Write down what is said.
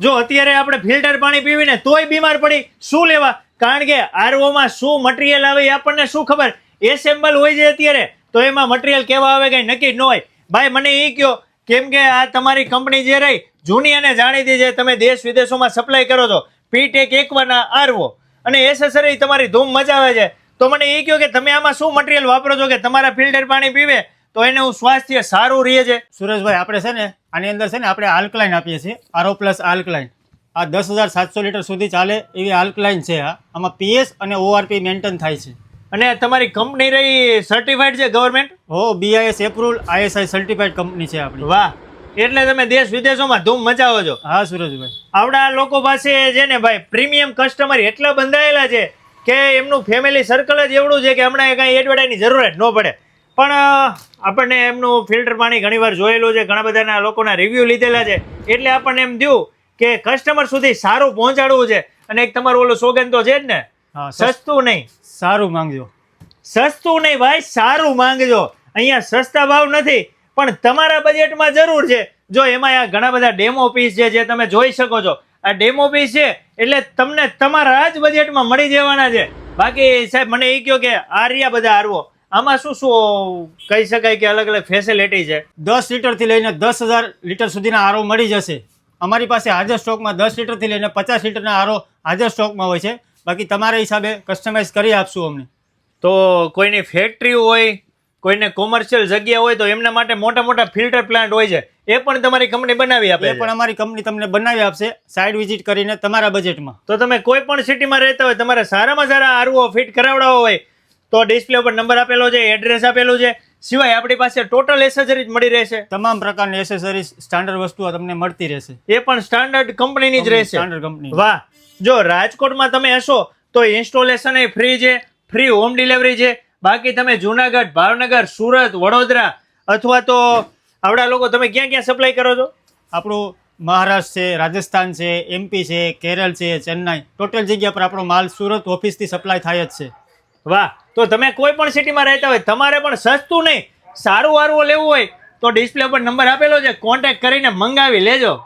જો અત્યારે આપણે ફિલ્ટર પાણી પીવીને તોય બીમાર પડી, શું લેવા? કારણ કે આરઓમાં શું મટીરિયલ આવે આપણને શું ખબર? એસેમ્બલ હોય છે અત્યારે, તો એમાં મટીરિયલ કેવા આવે કંઈ નક્કી ન હોય. ભાઈ, મને એ કહો કેમ કે આ તમારી કંપની જે રહી, જૂની અને જાણીતી છે તમે દેશ વિદેશોમાં સપ્લાય કરો છો પીટેક એકવાના આરવો, અને એસેસરી તમારી ધૂમ મચાવે છે. તો મને એ કહો કે તમે આમાં શું મટીરિયલ વાપરો છો કે તમારા ફિલ્ટર પાણી પીવે તો એનું સ્વાસ્થ્ય સારું રહે છે. સુરેશભાઈ આપણે છે ને આની અંદર છે ને આપણે આલ્કલાઇન આપીએ છીએ આરો પ્લસ આલ્કલાઇન આ દસ હજાર સાતસો લીટર સુધી ચાલે એવી આલ્કલાઇન છે આ. આમાં પીએસ અને ઓઆરપી મેન્ટેન થાય છે. અને તમારી કંપની રહી સર્ટિફાઈડ છે ગવર્મેન્ટ હો BIS approval ISI certified company છે આપણી. વાહ. એટલે તમે દેશ વિદેશોમાં ધૂમ મચાવો છો. હા સુરજભાઈ આવડા લોકો પાસે છે ને ભાઈ પ્રીમિયમ કસ્ટમર એટલા બંધાયેલા છે કે એમનું ફેમિલી સર્કલ જ એવડું છે કે હમણાં કાંઈ એડવર્ટાઈઝની જરૂર જ ન પડે. પણ આપણને એમનું ફિલ્ટર પાણી ઘણીવાર જોયેલું છે ઘણા બધાના લોકોના રિવ્યૂ લીધેલા છે. એટલે આપણને એમ થયું કે કસ્ટમર સુધી સારું પહોંચાડવું છે. અને એક તમારું ઓલું સોગન તો છે જ ને સસ્તું નહીં. સારું માંગજો. સસ્તું નહીં ભાઈ સારું માંગજો. અહીંયા સસ્તા ભાવ નથી પણ તમારા બજેટમાં જરૂર છે. જો એમાં આ ઘણા બધા ડેમો પીસ છે જે તમે જોઈ શકો છો. આ ડેમો પીસ છે એટલે તમને તમારા જ બજેટમાં મળી જવાના છે. બાકી સાહેબ મને એ કહો કે આ રહ્યા બધા હારવો આમાં શું શું કહી શકાય કે અલગ અલગ ફેસિલિટી છે? દસ લીટરથી લઈને દસ હજાર લીટર સુધીના આરો મળી જશે. અમારી પાસે હાજર સ્ટોકમાં દસ લીટરથી લઈને પચાસ લીટરના આરો હાજર સ્ટોકમાં હોય છે. બાકી તમારા હિસાબે કસ્ટમાઇઝ કરી આપશું અમને. તો કોઈની ફેક્ટરી હોય કોઈને કોમર્શિયલ જગ્યા હોય તો એમના માટે મોટા મોટા ફિલ્ટર પ્લાન્ટ હોય છે. એ પણ તમારી કંપની બનાવી આપે એ પણ અમારી કંપની તમને બનાવી આપશે સાઇડ વિઝિટ કરીને તમારા બજેટમાં તો તમે કોઈ પણ સિટીમાં રહેતા હોય તમારે સારામાં સારા આરવો ફિટ કરાવડાવો હોય તો ડિસ્પ્લે ઉપર નંબર આપેલો છે એડ્રેસ આપેલું છે. સિવાય આપણી પાસે ટોટલ એસેસરીઝ મળી રહેશે. તમામ પ્રકારની એસેસરીઝ સ્ટાન્ડર્ડ વસ્તુઓ તમને મળતી રહેશે. એ પણ સ્ટાન્ડર્ડ કંપનીની જ રહેશે. સ્ટાન્ડર્ડ કંપની વાહ! જો રાજકોટમાં તમે હશો તો ઇન્સ્ટોલેશન એ ફ્રી છે ફ્રી હોમ ડિલિવરી છે. બાકી તમે જુનાગઢ ભાવનગર સુરત વડોદરા અથવા તો આવડા લોકો તમે ક્યાં ક્યાં સપ્લાય કરો છો? આપણું મહારાષ્ટ્ર છે રાજસ્થાન છે એમપી છે કેરળ છે ચેન્નાઈ. ટોટલ જગ્યા પર આપણો માલ સુરત ઓફિસથી સપ્લાય થાય જ છે. વાહ, તો તમે કોઈ પણ સિટીમાં રહેતા હોય, તમારે પણ સસ્તું નહીં. સારું વારવું લેવું હોય, તો ડિસ્પ્લે પર નંબર આપેલો છે. કોન્ટેક્ટ કરીને મંગાવી લેજો.